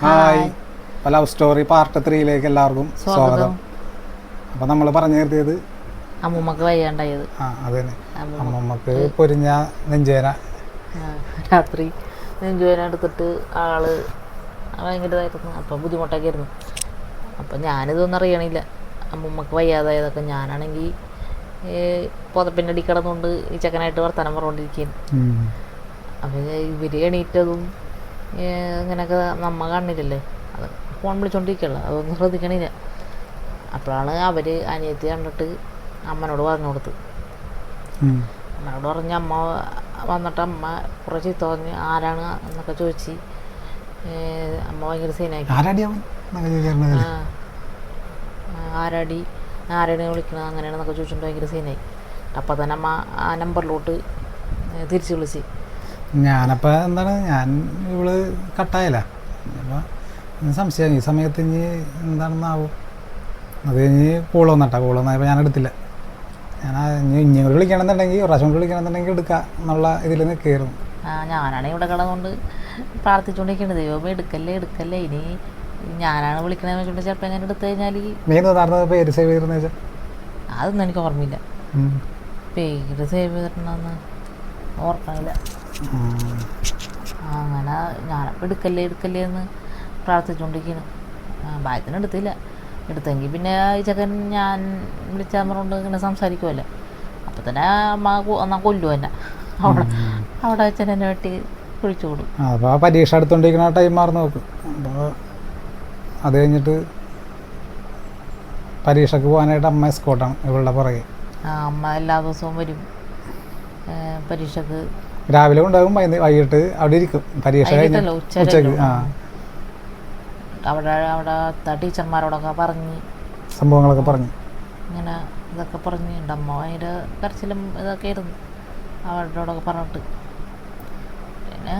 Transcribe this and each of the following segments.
Hi. Love story part ത്രീയിലേക്ക് എല്ലാവർക്കും സ്വാഗതം. അപ്പം നമ്മൾ പറഞ്ഞു നിർത്തിയത് അമ്മൂമ്മക്ക് വയ്യാണ്ടായത്. ആ അത് തന്നെ അമ്മമ്മക്ക് പൊരിഞ്ഞ നെഞ്ചേന രാത്രി നെഞ്ചുവേന എടുത്തിട്ട് ആൾ ഭയങ്കരമായിരുന്നു അപ്പൊ ബുദ്ധിമുട്ടൊക്കെ ആയിരുന്നു അപ്പം ഞാനിതൊന്നും അറിയണില്ല. അമ്മൂമ്മക്ക് വയ്യാതായതൊക്കെ ഞാനാണെങ്കിൽ പുതപ്പിന്റെ അടി കിടന്നുകൊണ്ട് ഈ ചെക്കനായിട്ട് വർത്തനം പറഞ്ഞുകൊണ്ടിരിക്കുകയാണ് അപ്പൊ ഇവർ എണീറ്റതും ഇങ്ങനെയൊക്കെ നമ്മ കണ്ണിലല്ലേ? അത് ഫോൺ വിളിച്ചോണ്ടിരിക്കല്ല അതൊന്നും ശ്രദ്ധിക്കണില്ല. അപ്പോഴാണ് അവർ അനിയത്തി കണ്ടിട്ട് അമ്മനോട് പറഞ്ഞു കൊടുത്ത്. അമ്മനോട് പറഞ്ഞ് അമ്മ വന്നിട്ട് അമ്മ കുറേ ചീത്ത പറഞ്ഞ്. ആരാണ്? എന്നൊക്കെ ചോദിച്ച് അമ്മ ഭയങ്കര സീനായി. ആരാടി ആരാണ് വിളിക്കണത് അങ്ങനെയാണെന്നൊക്കെ ചോദിച്ചിട്ട് ഭയങ്കര സീനായി. അപ്പം തന്നെ അമ്മ ആ നമ്പറിലോട്ട് തിരിച്ച് വിളിച്ച്. ഞാനപ്പോൾ എന്താണ് ഞാൻ ഇവൾ കട്ടായല്ല അപ്പോൾ സംശയം ഈ സമയത്ത് ഇനി എന്താണെന്നാവും. അത് കഴിഞ്ഞ് കോൾ വന്നിട്ടാ കോൾ വന്നപ്പോൾ ഞാൻ എടുത്തില്ല. ഞാൻ ഇനി ഇനി കൂടി വിളിക്കണമെന്നുണ്ടെങ്കിൽ ഒരു പ്രാവശ്യം കൂടി വിളിക്കണമെന്നുണ്ടെങ്കിൽ എടുക്കാം എന്നുള്ള ഇതിൽ നിന്ന് കയറും ഞാനാണ് ഇവിടെ കിടന്നുകൊണ്ട് പ്രാർത്ഥിച്ചുകൊണ്ടിരിക്കുന്നത് ദൈവമേ എടുക്കല്ലേ എടുക്കല്ലേ. ഇനി ഞാനാണ് വിളിക്കണമെന്ന് വെച്ചിട്ട് ചിലപ്പോൾ എങ്ങനെ എടുത്തു കഴിഞ്ഞാൽ നീ പേര് സേവ് ചെയ്തിരുന്ന വെച്ചാൽ അതൊന്നും എനിക്ക് ഓർമ്മയില്ല. പേര് സേവ് ചെയ്തിട്ടുണ്ടെന്ന് ഓർക്കണില്ല അങ്ങനെ ഞാനപ്പോൾ എടുക്കല്ലേ എടുക്കല്ലേ എന്ന് പ്രാർത്ഥിച്ചുകൊണ്ടിരിക്കുന്നു ഭാഗ്യത്തിന് എടുത്തില്ല. എടുത്തെങ്കിൽ പിന്നെ ഈ ചെക്കൻ ഞാൻ വിളിച്ചാൽ പറഞ്ഞുകൊണ്ട് ഇങ്ങനെ സംസാരിക്കുമല്ലോ അപ്പം തന്നെ അമ്മ എന്നാൽ എന്നാ കൊല്ലു തന്നെ അവിടെ അവിടെ അച്ഛൻ എന്നെ വെട്ടി കുഴിച്ചു കൊടുക്കും അപ്പോൾ ആ പരീക്ഷ എടുത്തോണ്ടിരിക്കുന്ന ടൈം മാറി നോക്കും. അപ്പോൾ അത് കഴിഞ്ഞിട്ട് പരീക്ഷയ്ക്ക് പോകാനായിട്ട് അമ്മ എസ്കോട്ടാണ് ഇവളുടെ പുറകെ. ആ, അമ്മ എല്ലാ ദിവസവും വരും. പരീക്ഷക്ക് രാവിലെ ഉണ്ടാകും വൈകിട്ട് അവിടെ ഇരിക്കും. പരീക്ഷ കഴിഞ്ഞ് ഉച്ചയ്ക്ക് ആ. അവിടെ അവിടെ ടീച്ചർമാരോടൊക്കെ പറഞ്ഞ്. സംഭവങ്ങളൊക്കെ പറഞ്ഞു. ഇങ്ങനെ ഇതൊക്കെ പറഞ്ഞ്. എന്റെ അമ്മ അതിന്റെ കരച്ചിലും ഇതൊക്കെ ആയിരുന്നു. അവരോടൊക്കെ പറഞ്ഞിട്ട്. പിന്നെ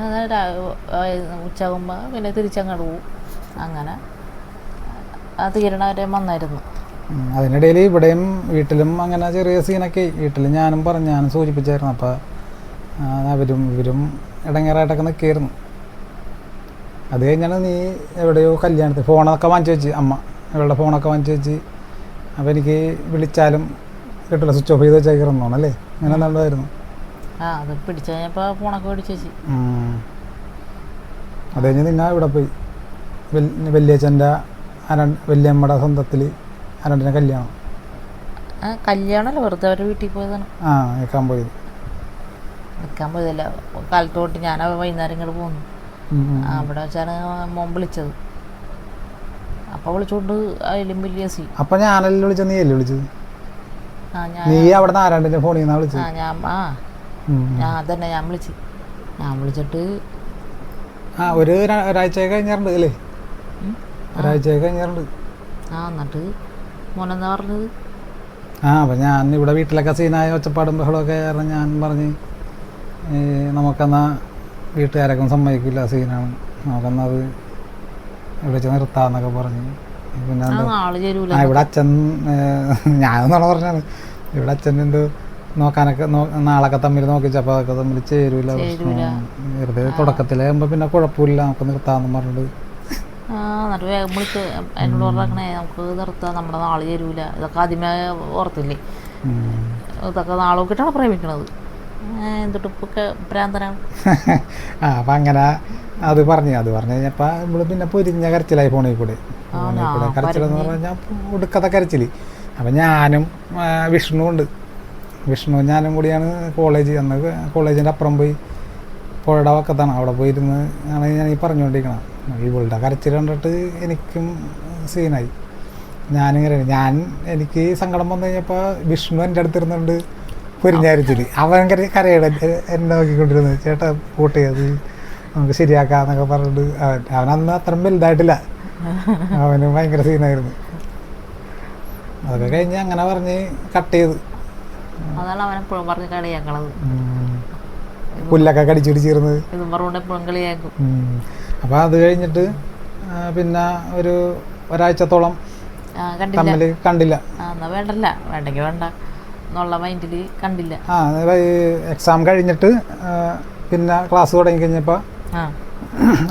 ഉച്ചയാകുമ്പോൾ പിന്നെ തിരിച്ചങ്ങോട്ട് പോവും. അങ്ങനെ ആ തീരണ വന്നായിരുന്നു. അതിനിടയിൽ ഇവിടെയും വീട്ടിലും അങ്ങനെ ചെറിയ സീനൊക്കെ വീട്ടിൽ ഞാനും പറഞ്ഞു ഞാനും സൂചിപ്പിച്ചായിരുന്നു. അപ്പോൾ അവരും ഇവരും ഇടങ്ങേറായിട്ടൊക്കെ നിൽക്കായിരുന്നു അത് കഴിഞ്ഞാണ് നീ എവിടെയോ കല്യാണത്തിൽ ഫോണൊക്കെ വാങ്ങിച്ചു വെച്ച് അമ്മ ഇവളുടെ ഫോണൊക്കെ വാങ്ങിച്ചു വെച്ച് അപ്പോൾ എനിക്ക് വിളിച്ചാലും കിട്ടില്ല സ്വിച്ച് ഓഫ് ചെയ്ത് വെച്ചേക്കിറന്നു അല്ലേ? അങ്ങനെ നല്ലതായിരുന്നു. ആ അത് പിടിച്ചു കഴിഞ്ഞപ്പോൾ ഫോണൊക്കെ മേടിച്ച് വെച്ച്. അത് കഴിഞ്ഞ് നിങ്ങൾ ഇവിടെ പോയി. വല്യ- വല്യച്ഛന്റെ അരൺ വല്യമ്മയുടെ സ്വന്തത്തിൽ അരണ്ടിനെ കല്യാണം. ആ കല്യാണമല്ല വെറുതെ അവരുടെ വീട്ടിൽ പോയതാണ്. ആ നിൽക്കാൻ പോയത്. നിൽക്കാൻ പോയതല്ല കാലത്ത് തൊട്ട് ഞാൻ വൈകുന്നേരം ഇങ്ങോട്ട് പോന്നു. അവിടെ വെച്ചാണ് മോൻ വിളിച്ചത്. അപ്പൊ വിളിച്ചോണ്ട് അതിലും വലിയ സീ. അപ്പൊ ഞാനല്ലേ വിളിച്ചത്? നീ അല്ലേ വിളിച്ചത് നീ അവിടെ നിന്ന് ആരാണ്ടിന്റെ ഫോണിൽ നിന്നാ ആ ഞാൻ ആ. ഞാൻ അതന്നെ ഞാൻ വിളിച്ചു. ഞാൻ വിളിച്ചിട്ട് ആ ഒരു ഒരാഴ്ച അല്ലേ? ഒരാഴ്ച ആ. എന്നിട്ട് മോനെന്താ പറഞ്ഞത്? ആ അപ്പൊ ഞാൻ ഇവിടെ വീട്ടിലൊക്കെ സീനായ ഒച്ചപ്പാടും ബഹളമൊക്കെ കാരണം ഞാൻ പറഞ്ഞ് ഏ, നമുക്കെന്നാ വീട്ടുകാരൊക്കെ സമ്മതിക്കില്ല സീനാണ്. നമുക്കെന്നാൽ അത് ഇവിടെ വെച്ച് നിർത്താന്നൊക്കെ പറഞ്ഞ്. പിന്നെ ആ ഇവിടെ അച്ഛൻ ഞാനെന്നാണ് പറഞ്ഞത്? ഇവിടെ അച്ഛൻ എന്തോ നോക്കാനൊക്കെ നാളൊക്കെ തമ്മിൽ നോക്കിച്ചപ്പോൾ അതൊക്കെ തമ്മിൽ ചേരൂല പ്രശ്നം. വെറുതെ തുടക്കത്തിലാകുമ്പോൾ പിന്നെ കുഴപ്പമില്ല നമുക്ക് നിർത്താമെന്ന് പറഞ്ഞിട്ട്. എന്നിട്ട് വേഗം വിളിച്ച് എന്നോട് പറഞ്ഞേ നമുക്ക് നിർത്താം നമ്മുടെ നാളെ ചേരൂല. ഇതൊക്കെ ആദ്യമേ ഓർത്തില്ലേ. ഇതൊക്കെ നാളെ നോക്കിയിട്ടാണ് പ്രേമിക്കണത്. ആ അപ്പം അങ്ങനെ അത് പറഞ്ഞു അത് പറഞ്ഞു കഴിഞ്ഞപ്പോൾ നമ്മൾ പിന്നെ പൊരിഞ്ഞ കരച്ചിലായി ഫോണിൽ കൂടെ. ഫോണിൽ കൂടെ കരച്ചിലെന്ന് പറഞ്ഞാൽ ഒടുക്കത്തെ കരച്ചിൽ അപ്പം ഞാനും വിഷ്ണു ഉണ്ട്. വിഷ്ണു ഞാനും കൂടിയാണ് കോളേജ് അന്ന് കോളേജിന്റെ അപ്പുറം പോയി പുഴയുടെ വക്കത്താണ്. അവിടെ പോയിരുന്ന് ആണ് ഞാൻ ഈ പറഞ്ഞുകൊണ്ടിരിക്കണം ഇവളുടെ കരച്ചിൽ കണ്ടിട്ട് എനിക്കും സീനായി. ഞാനിങ്ങനെ ഞാൻ എനിക്ക് സങ്കടം വന്നു കഴിഞ്ഞപ്പോൾ വിഷ്ണു എന്റെ അടുത്തിരുന്നുണ്ട് പൊരിഞ്ഞാരിച്ചിൽ അവൻ കര കരയുടെ എന്നെ നോക്കിക്കൊണ്ടിരുന്നത് ചേട്ടാ കൂട്ടി അത് നമുക്ക് ശരിയാക്കാന്നൊക്കെ പറഞ്ഞിട്ട് അവൻ അവൻ അന്ന് അത്രയും വലുതായിട്ടില്ല. അവന് ഭയങ്കര സീനായിരുന്നു. അതൊക്കെ കഴിഞ്ഞ് അങ്ങനെ പറഞ്ഞ് കട്ട് ചെയ്ത്. അതാണ് അവൻ എപ്പോഴും പറഞ്ഞ് കളിയാക്കണത്. ഉം. പുല്ലൊക്കെ കടിച്ചിടിച്ചിരുന്നത് അപ്പൊ അപ്പോൾ അത് കഴിഞ്ഞിട്ട് പിന്നെ ഒരു ഒരാഴ്ചത്തോളം തമ്മിൽ കണ്ടില്ല. വേണ്ടല്ല. വേണ്ടെങ്കിൽ വേണ്ട. എന്നുള്ള മൈൻഡിൽ കണ്ടില്ല. ആ എക്സാം കഴിഞ്ഞിട്ട് പിന്നെ ക്ലാസ് തുടങ്ങി കഴിഞ്ഞപ്പോൾ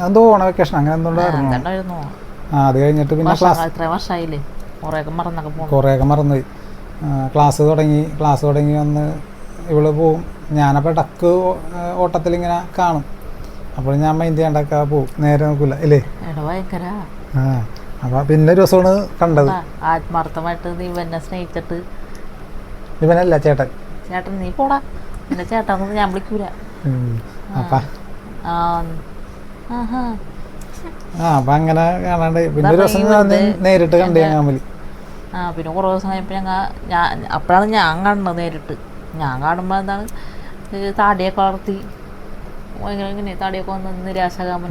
എന്തോ ഓണ വെക്കേഷൻ അങ്ങനെ എന്തോണ്ടായിരുന്നു ആ അത് കഴിഞ്ഞിട്ട് പിന്നെ ക്ലാസ് എത്ര ഇത്ര വർഷമായില്ലേ കുറേയൊക്കെ മറന്നൊക്കെ പോകണം കുറേയൊക്കെ മറന്നുപോയി ക്ലാസ് തുടങ്ങി ക്ലാസ് തുടങ്ങി വന്ന് ഇവൾ പോവും. ഞാനപ്പോൾ ഓട്ടത്തിൽ ഇങ്ങനെ കാണും. അപ്പോൾ ഞാൻ മൈൻഡ് ചെയ്യാണ്ടൊക്കെ പോവും. നേരെ നോക്കൂല ഇല്ലേ? ഭയങ്കര. ആ പിന്നെ ഒരു ദിവസമാണ് കണ്ടത്. ആത്മാർത്ഥമായിട്ട് നീ എന്നെ സ്നേഹിച്ചിട്ട് ഇവനല്ല ചേട്ടൻ. ചേട്ടൻ നീ പോടാ. എന്റെ ചേട്ടാന്ന് ഞാൻ വിളിക്കൂല. അപ്പം. ആ. അങ്ങനെ കാണാണ്ട്. പിന്നെ ഒരു ദിവസം നേരിട്ട് കണ്ടു ഞാൻ കാമലി ആ പിന്നെ കുറേ ദിവസം കഴിഞ്ഞപ്പോൾ ഞങ്ങൾ ഞാൻ അപ്പോഴാണ് ഞാൻ കാണുന്നത് നേരിട്ട്. ഞാൻ കാണുമ്പോൾ എന്താണ്? താടിയൊക്കെ വളർത്തി. ഭയങ്കര ഇങ്ങനെ താടിയൊക്കെ വന്ന് നിരാശകാമൻ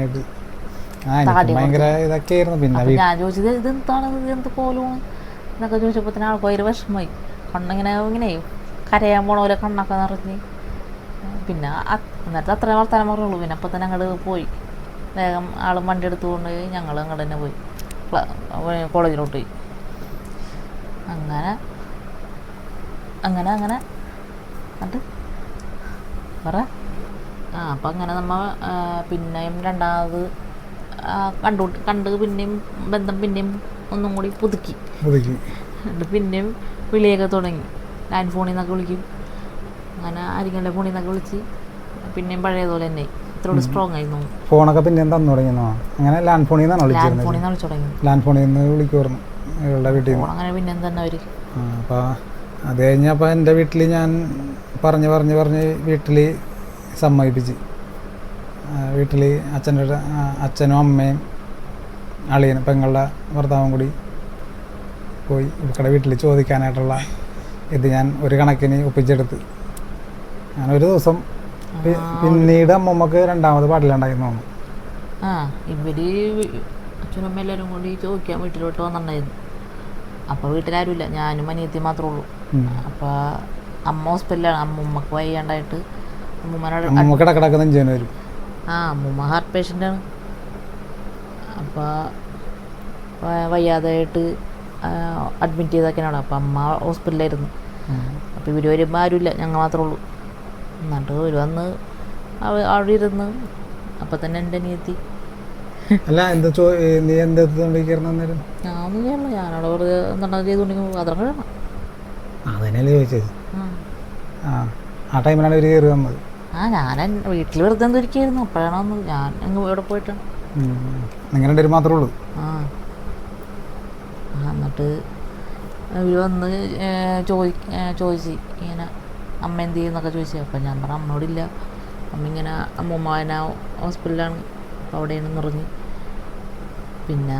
എനിക്ക് ഭയങ്കര ഇതൊക്കെ ആയിരുന്നു പിന്നെ ഞാൻ ചോദിച്ചത് ഇത് എന്താണ്? ഇത് എന്ത് പോലും എന്നൊക്കെ ചോദിച്ചപ്പോൾ തന്നെ ആൾക്ക് ഭയങ്കര വിഷമമായി. കണ്ണിങ്ങനെ ഇങ്ങനെ കരയാൻ പോണ പോലെ കണ്ണൊക്കെ നിറഞ്ഞ്. പിന്നെ അന്നേരത്തെ എന്നിട്ട് അത്ര വർത്താനം പറയുള്ളൂ പിന്നെ അപ്പം തന്നെ അങ്ങോട്ട് പോയി. വേഗം ആളും വണ്ടി എടുത്തുകൊണ്ട് ഞങ്ങൾ അങ്ങോട്ട് തന്നെ പോയി. കോളേജിലോട്ട് പോയി. അങ്ങനെ അങ്ങനെ അങ്ങനെ. എന്നിട്ട് പറ. ആ അപ്പം അങ്ങനെ നമ്മൾ പിന്നെയും രണ്ടാമത് കണ്ടു കണ്ട് പിന്നെയും ബന്ധം പിന്നെയും ഒന്നും കൂടി പുതുക്കി. പുതുക്കി. എന്നിട്ട് പിന്നെയും വിളിയൊക്കെ തുടങ്ങി. ലാൻഡ് ഫോണിൽ നിന്നൊക്കെ വിളിക്കും. അങ്ങനെ ആരിക്കന്റെ ഫോണിൽ നിന്നൊക്കെ വിളിച്ച് പിന്നെയും പഴയതുപോലെ തന്നെ ഇത്രയോട് സ്ട്രോങ് ആയിരുന്നു. ഫോണൊക്കെ പിന്നെ തന്നു തുടങ്ങിയെന്നോ? അങ്ങനെ ലാൻഡ് ഫോണിൽ നിന്നാണ് ലാൻഡ് ഫോണിൽ നിന്ന് വിളിച്ചു തുടങ്ങി ലാൻഡ് ഫോണിൽ നിന്ന് വിളിക്കുമായിരുന്നു ഇവളുടെ വീട്ടിൽ നിന്ന്. അങ്ങനെ പിന്നെ തന്നെ അവർ അപ്പോൾ അത് കഴിഞ്ഞപ്പോൾ എന്റെ വീട്ടിൽ ഞാൻ പറഞ്ഞ് പറഞ്ഞ് പറഞ്ഞ് വീട്ടിൽ സമ്മതിപ്പിച്ച്. വീട്ടിൽ അച്ഛന്റെ അച്ഛനും അമ്മയും അളിയനും പെങ്ങളുടെ ഭർത്താവും കൂടി പോയി ഇവക്കടെ വീട്ടിൽ ചോദിക്കാനായിട്ടുള്ള ഇത് ഞാൻ ഒരു കണക്കിന് ഒപ്പിച്ചെടുത്ത്. ഞാൻ ഒരു ദിവസം പിന്നീട് അമ്മമ്മക്ക് രണ്ടാമത് പാടില്ലാണ്ടായിരുന്നു തോന്നുന്നു. ആ ഇവർ അച്ഛനും അമ്മ എല്ലാവരും കൂടി ചോദിക്കാൻ വീട്ടിലോട്ട് വന്നിട്ടുണ്ടായിരുന്നു. അപ്പോൾ വീട്ടിലാരുമില്ല ഞാനും അനിയത്തി മാത്രമേ ഉള്ളൂ. അപ്പോൾ അമ്മ ഹോസ്പിറ്റലാണ് അമ്മമ്മക്ക് വയ്യാണ്ടായിട്ട് അമ്മൂമ്മനോട് ആ അമ്മൂമ്മ ഹാർട്ട് പേഷ്യന്റാണ് അപ്പോൾ വയ്യാതായിട്ട് അഡ്മിറ്റ് ചെയ്തൊക്കെയാണ് അപ്പം അമ്മ ഹോസ്പിറ്റലിലായിരുന്നു ഉം. അപ്പോൾ ഇവർ വരുമ്പോൾ ആരുമില്ല ഞങ്ങൾ മാത്രമേ ഉള്ളൂ. എന്നിട്ട് ഒരു വന്ന് അവ- അവിടെ ഇരുന്ന് അപ്പം തന്നെ എന്റെ അനിയത്തി. അല്ല എന്താ ചോ നീ എന്താ അന്നേരം? ഞാനൊന്നും ചെയ്യണം ഞാനവിടെ വെറുതെ എന്താണ് ചെയ്തുകൊണ്ടിരിക്കുമ്പോൾ അതരം കഴിയണം അതന്നെയല്ലേ ചോദിച്ചത്. ആ. ടൈമിലാണ് ഇവർ കയറി വന്നത്. ആ ഞാൻ വീട്ടിൽ വെറുതെ എന്തൊരിക്കായിരുന്നു അപ്പോഴാണ് ഞാൻ എങ്ങ് ഇവിടെ പോയിട്ടാണ്. നിങ്ങൾ രണ്ടുപേരും മാത്രമേ ഉള്ളൂ. ആ, എന്നിട്ട് ഇവർ വന്ന് ചോദി ചോദിച്ച്. ഇങ്ങനെ അമ്മ എന്ത് ചെയ്യുന്നൊക്കെ ചോദിച്ചു. അപ്പം ഞാൻ പറഞ്ഞു അമ്മയോടില്ല അമ്മ ഇങ്ങനെ അമ്മൂമ്മന ഹോസ്പിറ്റലിലാണ്. അപ്പോൾ അവിടെയാണ് നിറഞ്ഞ്. പിന്നെ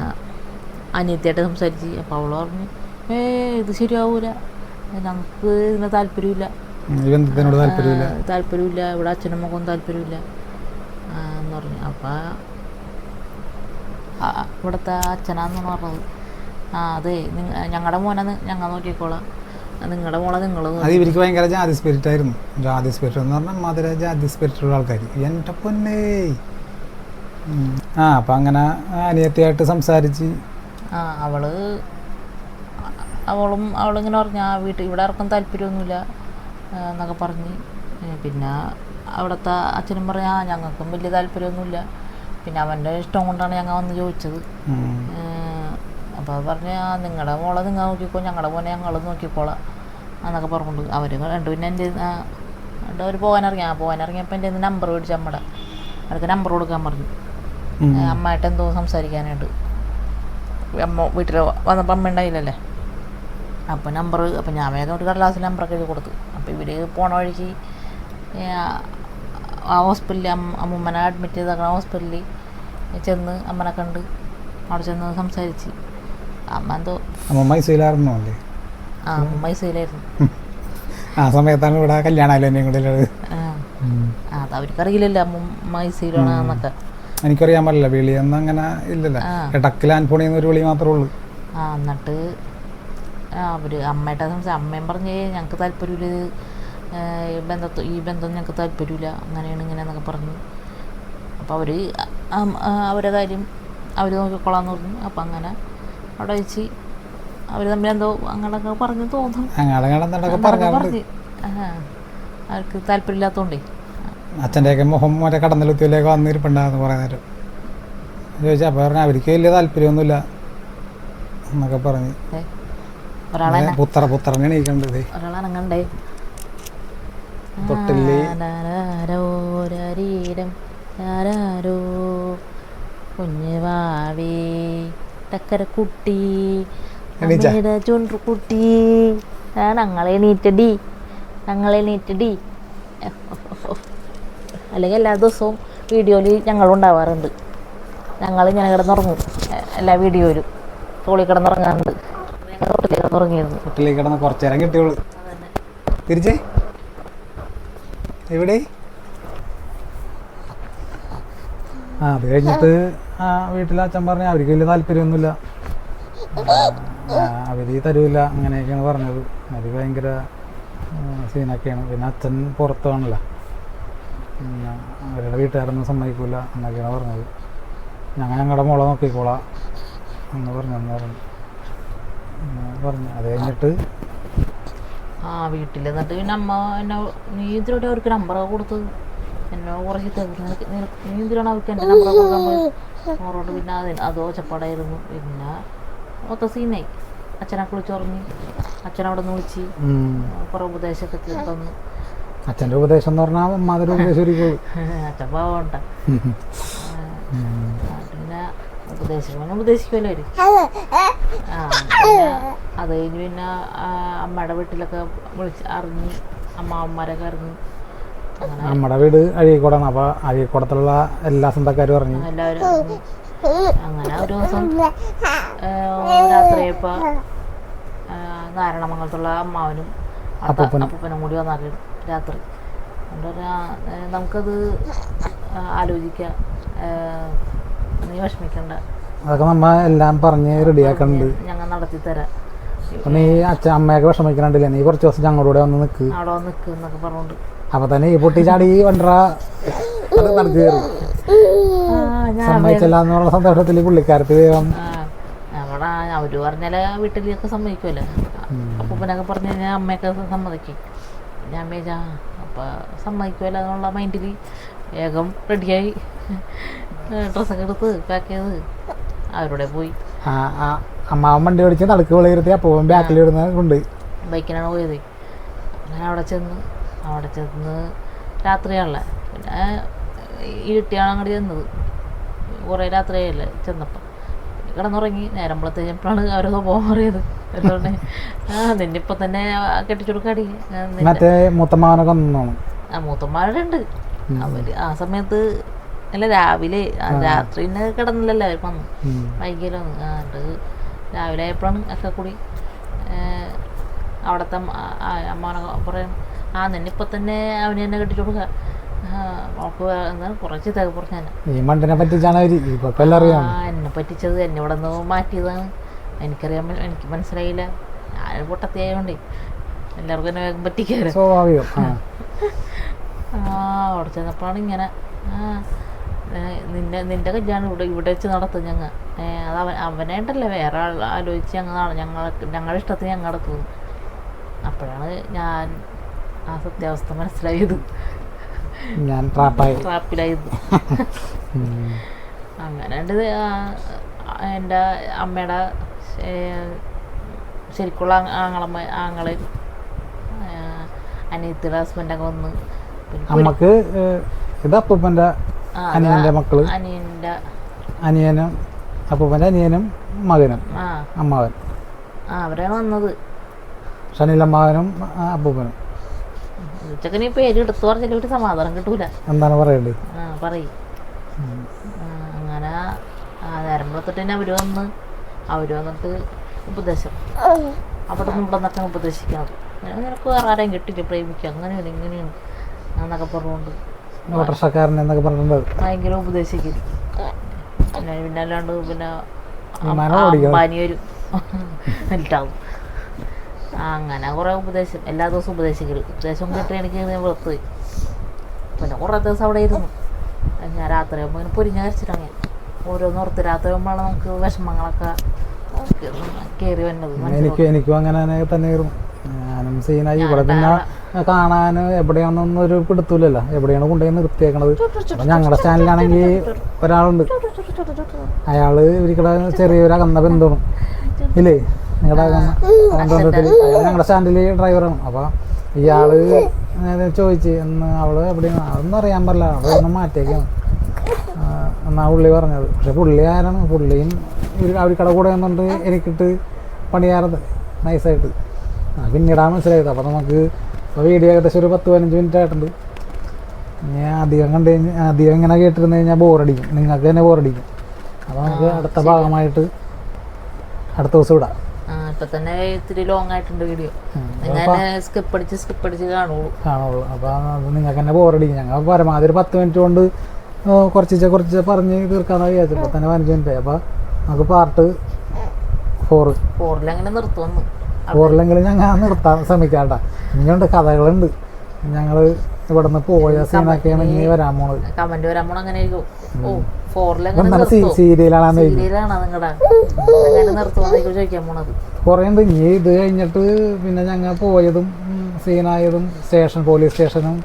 അനിയത്തിയായിട്ട് സംസാരിച്ച്. അപ്പോൾ അവൾ പറഞ്ഞു ഏ ഇത് ശരിയാവൂല. ഞങ്ങൾക്ക് ഇതിന് താല്പര്യമില്ല. താല്പര്യമില്ല. ഇവിടെ അച്ഛനും മകനും താല്പര്യമില്ല. എന്ന് പറഞ്ഞു. അപ്പം ഇവിടുത്തെ അച്ഛനാന്ന് പറഞ്ഞത്. ആ അതെ ഞങ്ങളുടെ മോനെ ഞങ്ങൾ നോക്കിക്കോളാം. നിങ്ങളുടെ മോളെ നിങ്ങൾ അത് ഇവർക്ക് ഭയങ്കര ജാതി സ്പിരിറ്റ് ആയിരുന്നു. ജാതി സ്പിരിറ്റ് എന്ന് പറഞ്ഞാൽ മധുര ജാതി സ്പിരിറ്റ് ഉള്ള ആൾക്കാർ എന്റെ പൊന്നേ. ആ അപ്പം അങ്ങനെ അനിയത്തിയായിട്ട് സംസാരിച്ച്. ആ അവൾ അവളും അവളിങ്ങനെ പറഞ്ഞു ആ വീട്ടിൽ ഇവിടെ ആർക്കും താല്പര്യമൊന്നുമില്ല എന്നൊക്കെ പറഞ്ഞ്. പിന്നെ അവിടുത്തെ അച്ഛനും പറഞ്ഞു ആ ഞങ്ങൾക്കും വലിയ താല്പര്യമൊന്നുമില്ല. പിന്നെ അവന്റെ ഇഷ്ടം കൊണ്ടാണ് ഞങ്ങൾ വന്ന് ചോദിച്ചത്. അപ്പോൾ അത് പറഞ്ഞ് ആ നിങ്ങളുടെ മോളെ നിങ്ങൾ നോക്കിക്കോ ഞങ്ങളുടെ മോനെ ഞങ്ങൾ നോക്കിക്കോളാം എന്നൊക്കെ പറഞ്ഞുകൊണ്ട് അവർ രണ്ടു പിന്നെ എന്റെ എന്നിട്ട് അവർ പോകാനിറങ്ങി ആ പോകാനിറങ്ങിയപ്പോൾ എന്റെ നമ്പർ മേടിച്ചു നമ്മുടെ അവർക്ക് നമ്പർ കൊടുക്കാൻ പറഞ്ഞു. അമ്മായിട്ട് എന്തോ സംസാരിക്കാനായിട്ട് അമ്മ വീട്ടിൽ വന്നപ്പോൾ അമ്മ ഉണ്ടായില്ലല്ലേ? അപ്പോൾ നമ്പർ അപ്പോൾ ഞാൻ വേഗം ഒരു കടലാസിൽ നമ്പറൊക്കെ എഴുതി കൊടുത്തു. അപ്പോൾ ഇവർ പോണ വഴിക്ക് ആ ഹോസ്പിറ്റലിൽ അമ്മൂമ്മനെ അഡ്മിറ്റ് ചെയ്തേക്കണ ഹോസ്പിറ്റലിൽ ചെന്ന് അമ്മനെ കണ്ട് അവിടെ ചെന്ന് സംസാരിച്ച്. അമ്മ എന്തോ അമ്മ മൈസൂരിലായിരുന്നു അല്ലേ? ആ മൈസൂരിലായിരുന്നു ആ സമയത്താണ് ഇവിടെ കല്യാണമല്ലോ എന്നെയും കൂടെ ഉള്ളത്? ആ. ആ, അത് അവർക്കറിയില്ലല്ലോ അമ്മ മൈസൂരാണ് എന്നൊക്കെ. എനിക്കറിയാൻ പാടില്ല വിളിയൊന്നും അങ്ങനെ ഇല്ലല്ലോ. ഇടക്കിൽ ആൻഫോണി ഒരു വിളി മാത്രമേ ഉള്ളൂ. ആ എന്നിട്ട് അവർ അമ്മയുടെ സംസാരം അമ്മയും പറഞ്ഞ് "ഏയ് ഞങ്ങൾക്ക് താല്പര്യമില്ല ഈ ബന്ധത്ത് ഈ ബന്ധം ഞങ്ങൾക്ക് താല്പര്യമില്ല അങ്ങനെയാണ് ഇങ്ങനെയെന്നൊക്കെ പറഞ്ഞു. അപ്പോൾ അവർ അവരുടെ കാര്യം അവർ നോക്കിക്കൊള്ളാന്ന് പറഞ്ഞു. അപ്പം അങ്ങനെ അവിടെ വെച്ച് അവർ തമ്മിൽ എന്തോ അങ്ങനെയൊക്കെ പറഞ്ഞു തോന്നും. ആ അവർക്ക് താല്പര്യമില്ലാത്തതുകൊണ്ടേ അച്ഛന്റെയൊക്കെ മുഖം മറ്റേ കടന്നലുത്തിയിലേക്ക് വന്നിരിപ്പുണ്ടായിരുന്നു കുറേ നേരം. ചോദിച്ചാൽ അപ്പോൾ പറഞ്ഞു അവർക്ക് വലിയ താല്പര്യമൊന്നുമില്ല എന്നൊക്കെ പറഞ്ഞ്. പുത്ര പുത്രനെ എണീക്കണ്ടത്. ഒരാളനങ്ങണ്ടേ. തൊട്ടിൽ. ആരാരോരീരം ആരാരോ കുഞ്ഞു വാവേ ടക്കരക്കുട്ടി കുട്ടി അമ്മയുടെ ചുണ്ടുകുട്ടി ആ ഞങ്ങളെ നീറ്റടി ഞങ്ങളെ നീറ്റടി അല്ലെങ്കിൽ എല്ലാ ദിവസവും വീഡിയോയിൽ ഞങ്ങളുണ്ടാവാറുണ്ട് ഞങ്ങൾ ഇങ്ങനെ കിടന്നുറങ്ങും. എല്ലാ വീഡിയോയിലും. തോളി കിടന്നുറങ്ങാറുണ്ട്. കിടന്നുറങ്ങിയിരുന്നു വീട്ടിലേക്ക് കിടന്ന് കുറച്ച് നേരം കിട്ടിയോളൂ. തിരിച്ചേ. എവിടെ? ആ അത് കഴിഞ്ഞിട്ട് ആ വീട്ടിലെ അച്ഛൻ പറഞ്ഞു അവർക്ക് വലിയ താല്പര്യമൊന്നുമില്ല. അവർ തരൂല അങ്ങനെയൊക്കെയാണ് പറഞ്ഞത്. അത് ഭയങ്കര സീനൊക്കെയാണ്. പിന്നെ അച്ഛൻ പുറത്താണല്ലോ. അവരുടെ വീട്ടുകാരൊന്നും സമ്മതിക്കൂല എന്നൊക്കെയാണ് പറഞ്ഞത്. ഞങ്ങൾ ഞങ്ങളുടെ മോളെ നോക്കിക്കോളാം എന്ന് പറഞ്ഞു പറഞ്ഞു. പറഞ്ഞു. അത് കഴിഞ്ഞിട്ട് ആ വീട്ടിൽ എന്നിട്ട് പിന്നെ അമ്മ എന്നെ നീ എന്തിനാണ് അവർക്ക് നമ്പറൊക്കെ കൊടുത്തത്. എന്നെ കുറച്ച് നീ എന്തിനാണ് അവർക്ക് എന്റെ നമ്പർ കൊടുക്കാൻ പോയത്. അവരോട് പിന്നെ അതിന് അത് ചപ്പാടായിരുന്നു പിന്നെ മൊത്ത സീനായി. അച്ഛനെ കുളിച്ചുറങ്ങി. അച്ഛനവിടെ നിന്ന് വിളിച്ച് കുറെ ഉപദേശമൊക്കെ തീർത്തന്നു തന്നു. അച്ഛന്റെ ഉപദേശം എന്ന് പറഞ്ഞാൽ അമ്മാതിരി ഉപദേശം അച്ഛൻ പാവണ്ട. പിന്നെ ഉപദേശിക്കുമ്പോൾ ഉപദേശിക്കുമല്ലോ അവർ. അത് കഴിഞ്ഞ് പിന്നെ അമ്മയുടെ വീട്ടിലൊക്കെ വിളിച്ച് അറിഞ്ഞ് അമ്മാവന്മാരൊക്കെ അറിഞ്ഞ്. അങ്ങനെ നമ്മുടെ വീട് അഴീക്കോടാണ്. അപ്പൊ അഴീക്കോടത്തുള്ള എല്ലാ സ്വന്തക്കാരും പറഞ്ഞു എല്ലാവരും അങ്ങനെ ഒരു ദിവസം രാത്രിയപ്പോ നാരായണമംഗലത്തുള്ള അമ്മാവനും അപ്പൂപ്പനും. അപ്പൂപ്പനും കൂടി വന്നാൽ രാത്രി. നമുക്കത് ആലോചിക്ക. നീ വിഷമിക്കണ്ട. അതൊക്കെ നമ്മ എല്ലാം പറഞ്ഞ് റെഡിയാക്കുന്നുണ്ട് ഞങ്ങൾ നടത്തി തരാം. നീ അച്ഛൻ അമ്മയൊക്കെ വിഷമിക്കണുണ്ടല്ലേ? നീ കുറച്ച് ദിവസം ഞങ്ങളുടെ കൂടെ വന്ന് നിൽക്ക് അവിടെ എന്നൊക്കെ പറഞ്ഞുകൊണ്ട് അപ്പൊ തന്നെ ഈ പൊട്ടി ഈ വണ്ടറ അത് നടത്തി കയറി സമ്മതിച്ചില്ല എന്നുള്ള സന്തോഷത്തിൽ വേഗം അവിടെ അവർ പറഞ്ഞാൽ വീട്ടിലേക്ക് സമ്മതിക്കുമല്ലോ അപ്പൂപ്പനൊക്കെ പറഞ്ഞു കഴിഞ്ഞാൽ അമ്മയൊക്കെ സമ്മതിക്കും. പിന്നെ അമ്മയെ അപ്പൊ സമ്മതിക്കുമല്ലോ എന്നുള്ള മൈൻഡിൽ വേഗം റെഡിയായി. ഡ്രസ്സൊക്കെ എടുത്ത് പാക്ക് ചെയ്ത് അവരുടെ പോയി. അമ്മാവൻ വണ്ടി ഓടിച്ച് നടുക്ക് വിളയിരുത്തി അപ്പൂവൻ ബാക്കിൽ ഇടുന്ന കൊണ്ട് ബൈക്കിനാണ് പോയത്. അങ്ങനെ അവിടെ ചെന്ന് അവിടെ ചെന്ന് രാത്രിയാണല്ലേ. പിന്നെ ഇരുട്ടിയാണ് അങ്ങോട്ട് ചെന്നത് കുറേ രാത്രിയായല്ലേ ചെന്നപ്പം. കിടന്നുറങ്ങി. നേരം പുളത്തേപ്പോഴാണ് അവരോ സ്വഭാവം അറിയത് അതുകൊണ്ട് ആ നിന്നെ ഇപ്പം തന്നെ കെട്ടിച്ചു കൊടുക്കാടി ആ, നിന്നെ- മറ്റേ മൂത്തമ്മാവനൊക്കെ ആ മൂത്തന്മാരുടെ ഉണ്ട് അവർ ആ സമയത്ത് അല്ല രാവിലെ. രാത്രി തന്നെ കിടന്നില്ലല്ലോ അവർ വന്നു. വൈകിയല്ലോ എന്നിട്ട് രാവിലെ ആയപ്പോഴാണ് ഒക്കെ കൂടി അവിടുത്തെ അമ്മാനൊക്കെ പറയും ആ നിന്നിപ്പോൾ തന്നെ അവന് തന്നെ കെട്ടിച്ചു ഈ മണ്ടിനെ പറ്റിച്ചാണ് എന്നെ പറ്റിച്ചത് എന്നെ ഇവിടെ നിന്ന് മാറ്റിയതാണ്. എനിക്കറിയാൻ എനിക്ക് മനസ്സിലായില്ല. ഞാൻ പൊട്ടത്തിയായോണ്ടേ എല്ലാവർക്കും എന്നെ വേഗം പറ്റിക്കാറ്. സ്വാഭാവികം. ആ. അവിടെ ചെന്നപ്പോഴാണ് ഇങ്ങനെ നിന്റെ നിന്റെ കല്യാണം ഇവിടെ ഇവിടെ വെച്ച് നടത്തും ഞങ്ങൾ അത് അവൻ അവനായിട്ടല്ലേ വേറെ ആൾ ആലോചിച്ച് ഞങ്ങൾ ഞങ്ങൾ ഞങ്ങളുടെ ഇഷ്ടത്തിന് ഞങ്ങൾ നടക്കുന്നു അപ്പോഴാണ് ഞാൻ ആ സത്യാവസ്ഥ മനസ്സിലായത്. ഞാൻ ട്രാപ്പായി ട്രാപ്പിലായത്. അങ്ങനെ ഉണ്ട് എന്റെ അമ്മയുടെ ശരിക്കുള്ള ആങ്ങ- ആങ്ങളമ്മ ആങ്ങളെ അനിയത്തിയുടെ ഹസ്ബൻഡൊക്കെ വന്ന് ഏഹ്, ഇത് അപ്പൂപ്പന്റെ അനിയന്റെ മക്കൾ. അനിയന്റെ അനിയനും അപ്പൂപ്പന്റെ അനിയനും മകനും അമ്മാവൻ. ആ അവരാണ് വന്നത്. ശനിലമ്മാവനും അപ്പൂപ്പനും. ഉച്ചക്കന് ഈ പേര് എടുത്തു പറഞ്ഞാൽ ഒരു സമാധാനം കിട്ടൂല. എന്താണ് പറയേണ്ടത് ആ പറയും. അങ്ങനെ ആ നേരം തന്നെ അവർ വന്ന് അവർ വന്നിട്ട് ഉപദേശം. അവിടെ നിന്ന് ഇവിടെ നിന്നൊക്കെ ഉപദേശിക്കണത് നിനക്ക് വേറെ ആരെയും കിട്ടില്ല പ്രേമിക്കുക അങ്ങനെയാണ് ഇങ്ങനെയാണ് എന്നൊക്കെ പറഞ്ഞുകൊണ്ട് ഓട്ടർഷക്കാരൻ എന്നൊക്കെ പറഞ്ഞിട്ടുണ്ട് ഭയങ്കര ഉപദേശിക്കൽ പിന്നെ പിന്നെ അല്ലാണ്ട് പിന്നെ വിമാനം ഓടിക്കണം. പനി വരും എന്നിട്ടാവും അങ്ങനെ കുറേ ഉപദേശം എല്ലാ ദിവസവും ഉപദേശിക്കൽ. ഉപദേശം കിട്ടി എനിക്ക് വെറുത്ത് പിന്നെ കുറേ ദിവസം അവിടെ ഇരുന്നു. ഞാൻ രാത്രി ആകുമ്പോൾ ഇങ്ങനെ പൊരിഞ്ഞ കരച്ചിട്ടാണ് ഞാൻ ഓരോന്ന് ഓർത്ത് രാത്രി ആകുമ്പോഴാണ് നമുക്ക് വിഷമങ്ങളൊക്കെ കയറി വന്നത് എനിക്ക് എനിക്കും അങ്ങനെ തന്നെ ഞാനും സീനായി. ഇവിടെ പിന്നെ കാണാൻ എവിടെയാണെന്നൊന്നും ഒരു പിടുത്തൂലല്ലോ എവിടെയാണ് കൊണ്ടുപോയി നിർത്തിയേക്കണത്? ഞങ്ങളുടെ ചാനലിലാണെങ്കിൽ ഒരാളുണ്ട്. അയാൾ ഇവരിക്കടെ ചെറിയൊരു അകന്ന പിന്തുണ ഇല്ലേ? നിങ്ങളുടെ ഞങ്ങളുടെ സ്റ്റാൻഡിൽ ഡ്രൈവറാണ് അപ്പോൾ ഇയാൾ ചോദിച്ച് എന്ന് അവൾ എവിടെയാണ്? അതൊന്നും അറിയാൻ പറ്റില്ല. അവിടെ ഒന്ന് മാറ്റിയേക്കും എന്നാ പുള്ളി പറഞ്ഞത്. പക്ഷെ പുള്ളി ആരാണ്? പുള്ളിയും ഇവർ കട കൂടെ വന്നുകൊണ്ട് എനിക്കിട്ട് പണിയാറത് നൈസായിട്ട്. പിന്നീടാ പിന്നീടാണ് മനസ്സിലായത്. അപ്പോൾ നമുക്ക് ഇപ്പോൾ വീഡിയോ ഏകദേശം ഒരു പത്ത് പതിനഞ്ച് മിനിറ്റ് ആയിട്ടുണ്ട്. ഞാൻ അധികം കണ്ടു കഴിഞ്ഞാൽ അധികം ഇങ്ങനെ കേട്ടിരുന്നു കഴിഞ്ഞാൽ ബോറടിക്കും നിങ്ങൾക്ക് തന്നെ ബോറടിക്കും അപ്പോൾ നമുക്ക് അടുത്ത ഭാഗമായിട്ട് അടുത്ത ദിവസം ഇടാം ഇപ്പൊ തന്നെ ഇത്തിരി ലോങ് ആയിട്ടുണ്ട് വീഡിയോ ഉം. സ്കിപ്പ് അടിച്ച് സ്കിപ്പ് അടിച്ച് കാണുള്ളൂ. കാണുള്ളൂ. അപ്പോൾ അത് നിങ്ങൾക്ക് തന്നെ ബോറടിക്കും ഞങ്ങൾ പരമാവധി ഒരു പത്ത് മിനിറ്റ് കൊണ്ട് കുറച്ച് കുറച്ച് പറഞ്ഞ് തീർക്കാമെന്ന് വിചാരിച്ചപ്പോൾ തന്നെ പതിനഞ്ച് മിനിറ്റ് അപ്പോൾ നമുക്ക് പാർട്ട് ഫോറ് ഫോറിൽ അങ്ങനെ നിർത്തുവന്നു ഫോറിലെങ്കിലും ഞങ്ങൾ നിർത്താൻ ശ്രമിക്കാണ്ട ഇനിയുണ്ട് കഥകളുണ്ട്. ഞങ്ങൾ ഇവിടെ നിന്ന് പോയ സീനൊക്കെ ഇനി വരാൻ പോണത്. കമന്റ് വരാൻ പോണ അങ്ങനെ ഓ നിർത്തുവോ സീരിയലാണെന്ന് സീരിയലാണോ നിങ്ങളുടെ അങ്ങനെ നിർത്തുവന്നേക്കും ചോദിക്കാൻ പോണത്. കുറേ ഉണ്ട്. ഇനി ഇത് കഴിഞ്ഞിട്ട് പിന്നെ ഞങ്ങൾ പോയതും സീനായതും സ്റ്റേഷൻ പോലീസ് സ്റ്റേഷനും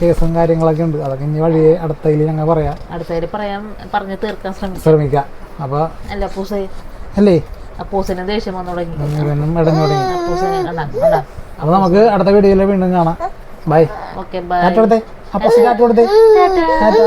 കേസും കാര്യങ്ങളൊക്കെ ഉണ്ട്. അതൊക്കെ ഇനി വഴി അടുത്തതിൽ ഞങ്ങൾ പറയാം. അടുത്തതിൽ പറയാൻ പറഞ്ഞു തീർക്കാൻ ശ്രമിക്കാം. ശ്രമിക്കാം. അപ്പോൾ അല്ല അപ്പൂസെ. അല്ലേ? അപ്പൂസിന് ദേഷ്യം വന്നു തുടങ്ങി. അപ്പൂസിനെ അപ്പോൾ നമുക്ക് അടുത്ത വീഡിയോയിൽ വീണ്ടും കാണാം. ബൈ ഓക്കെ ബൈ കാറ്റ് കൊടുത്തേ. അപ്പൊ കാറ്റ് കൊടുത്തേ. ടാറ്റാ.